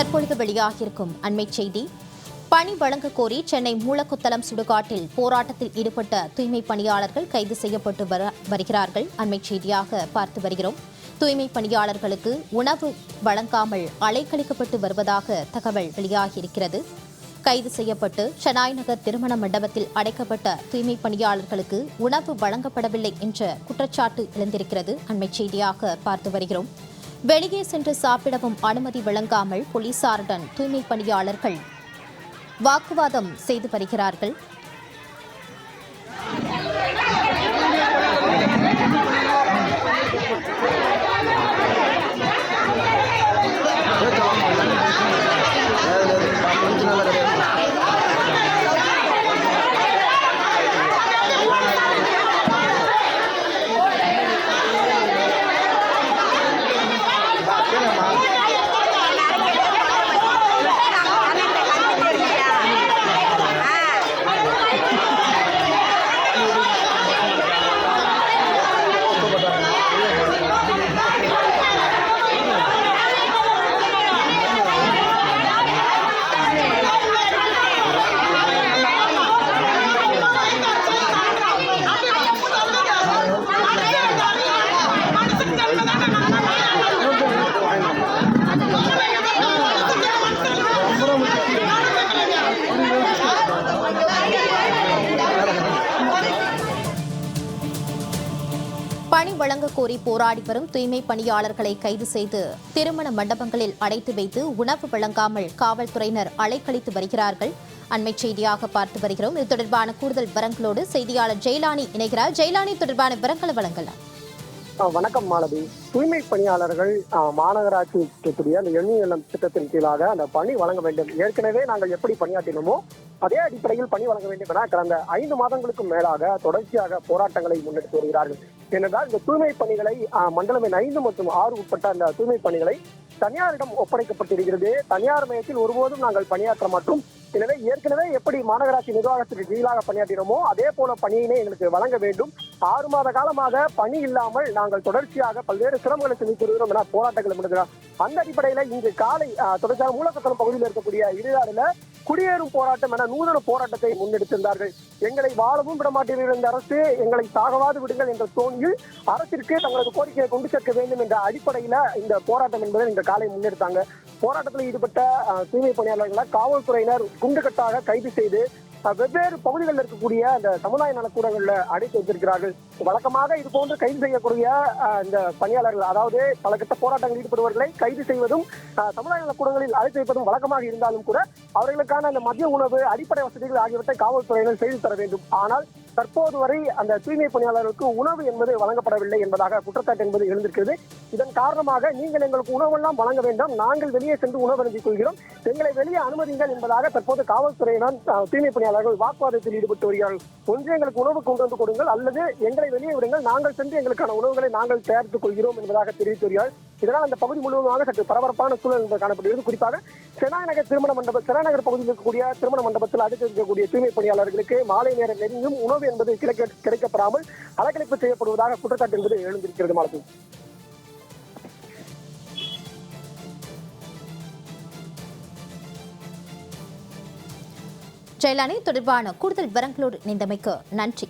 தற்பொழுது வெளியாகியிருக்கும் அண்மை செய்தி. பணி வழங்க கோரி சென்னை மூலக்குத்தலம் சுடுகாட்டில் போராட்டத்தில் ஈடுபட்ட தூய்மை பணியாளர்கள் கைது செய்யப்பட்டு வருகிறார்கள். அண்மை செய்தியாக பார்த்து வருகிறோம். தூய்மை பணியாளர்களுக்கு உணவு வழங்காமல் அலைக்கழிக்கப்பட்டு வருவதாக தகவல் வெளியாகியிருக்கிறது. கைது செய்யப்பட்டு ஷனாய் நகர் திருமண மண்டபத்தில் அடைக்கப்பட்ட தூய்மை பணியாளர்களுக்கு உணவு வழங்கப்படவில்லை என்ற குற்றச்சாட்டு எழுந்திருக்கிறது. அண்மை செய்தியாக பார்த்து வருகிறோம். வெளியே சென்று சாப்பிடவும் அனுமதி வழங்காமல் போலீசாருடன் தூய்மை பணியாளர்கள் வாக்குவாதம் செய்து வருகிறார்கள். பணி வழங்க கோரி போராடி வரும் தூய்மை பணியாளர்களை கைது செய்து திருமண மண்டபங்களில் அடைத்து வைத்து உணவு வழங்காமல் காவல்துறையினர் அலைக்கழித்து வருகிறார்கள். அண்மை செய்தியாக பார்த்து வருகிறோம். இது தொடர்பான கூடுதல் விவரங்களோடு செய்தியாளர் ஜெயலானி இணைகிறார். ஜெயலானி தொடர்பான விவரங்களை வழங்கலாம். வணக்கம் மாலதி. தூய்மை பணியாளர்கள் மாநகராட்சி இருக்கக்கூடிய அந்த எண்ணி திட்டத்தின் கீழாக அந்த பணி வழங்க வேண்டும். ஏற்கனவே நாங்கள் எப்படி பணியாற்றினோமோ அதே அடிப்படையில் பணி வழங்க வேண்டும் என கடந்த ஐந்து மாதங்களுக்கும் மேலாக தொடர்ச்சியாக போராட்டங்களை முன்னெடுத்து வருகிறார்கள். ஏனென்றால் இந்த தூய்மை பணிகளை மண்டலமின் மண்டலம் எண் ஐந்து மற்றும் ஆறு உட்பட்ட அந்த தூய்மை பணிகளை தனியாரிடம் ஒப்படைக்கப்பட்டிருக்கிறது. தனியார் மையத்தில் ஒருபோதும் நாங்கள் பணியாற்ற மாட்டோம். எனவே ஏற்கனவே எப்படி மாநகராட்சி நிர்வாகத்திற்கு கீழாக பணியாற்றினோமோ அதே போல பணியினை எங்களுக்கு வழங்க வேண்டும். ஆறு மாத காலமாக பணி இல்லாமல் நாங்கள் தொடர்ச்சியாக பல்வேறு சிரமங்களை சந்தித்து வருகிறோம் என போராட்டங்கள் முடுகிறோம் அந்த அடிப்படையில இன்று காலை ஆஹ், தொடர்ச்சியாக மூலக்கத்தனம் பகுதியில் இருக்கக்கூடிய இறுதியாடுல குடியேறும் போராட்டம் என நூதன போராட்டத்தை முன்னெடுத்திருந்தார்கள். எங்களை வாழவும் விட மாட்டீர்கள் இந்த அரசு எங்களை சாகவாது விடுங்கள் என்ற தோணியில் அரசிற்கு தங்களது கோரிக்கையை கொண்டு சேர்க்க வேண்டும் என்ற அடிப்படையில இந்த போராட்டம் என்பதை இந்த காலை முன்னெடுத்தாங்க. போராட்டத்தில் ஈடுபட்ட தூய்மை பணியாளர்களை காவல்துறையினர் குண்டுகட்டாக கைது செய்து வெவ்வேறு பகுதிகளில் இருக்கக்கூடிய அந்த சமுதாய நலக்கூடங்கள்ல அடைத்து வைத்திருக்கிறார்கள். வழக்கமாக இது போன்று கைது செய்யக்கூடிய இந்த பணியாளர்கள் அதாவது பல கட்ட போராட்டங்களில் ஈடுபடுவர்களை கைது செய்வதும் சமுதாய நலக்கூடங்களில் அழைத்து வைப்பதும் வழக்கமாக இருந்தாலும் கூட அவர்களுக்கான அந்த மதிய உணவு அடிப்படை வசதிகள் ஆகியவற்றை காவல்துறையினர் செய்து தர வேண்டும். ஆனால் தற்போது வரை அந்த தூய்மை பணியாளர்களுக்கு உணவு என்பது வழங்கப்படவில்லை என்பதாக குற்றச்சாட்டு என்பது எழுந்திருக்கிறது. இதன் காரணமாக நீங்கள் எங்களுக்கு உணவெல்லாம் வழங்க வேண்டாம். நாங்கள் வெளியே சென்று உணவு அருந்திக் கொள்கிறோம். எங்களை வெளியே அனுமதிங்கள் என்பதாக தற்போது காவல்துறையினர் தூய்மை பணியாளர்கள் வாக்குவாதத்தில் ஈடுபட்டு வருகிறார்கள். ஒன்று எங்களுக்கு உணவு கொண்டு வந்து கொடுங்கள். அல்லது எங்களை வெளியே விடுங்கள். நாங்கள் சென்று எங்களுக்கான உணவுகளை நாங்கள் தயாரித்துக் கொள்கிறோம் என்பதாக தெரிவித்து வருகிறார்கள். இதனால் அந்த பகுதி முழுவதுமாக சற்று பரபரப்பான சூழல் என்பது காணப்படுகிறது. குறிப்பாக செனாநகர் திருமண மண்டபம் செனாநகர் பகுதியில் இருக்கக்கூடிய திருமண மண்டபத்தில் அடுத்து இருக்கக்கூடிய தூய்மை பணியாளர்களுக்கு மாலை நேரம் நெருங்கும் உணவு என்பது கிடைக்க கிடைக்கப்பெறாமல் அலக்கழிப்பு செய்யப்படுவதாக குற்றச்சாட்டு என்பது எழுந்திருக்கிறது மாலதி. ஜெயலானி தொடர்பான கூடுதல் விவரங்களோடு இணைந்தமைக்கு நன்றி.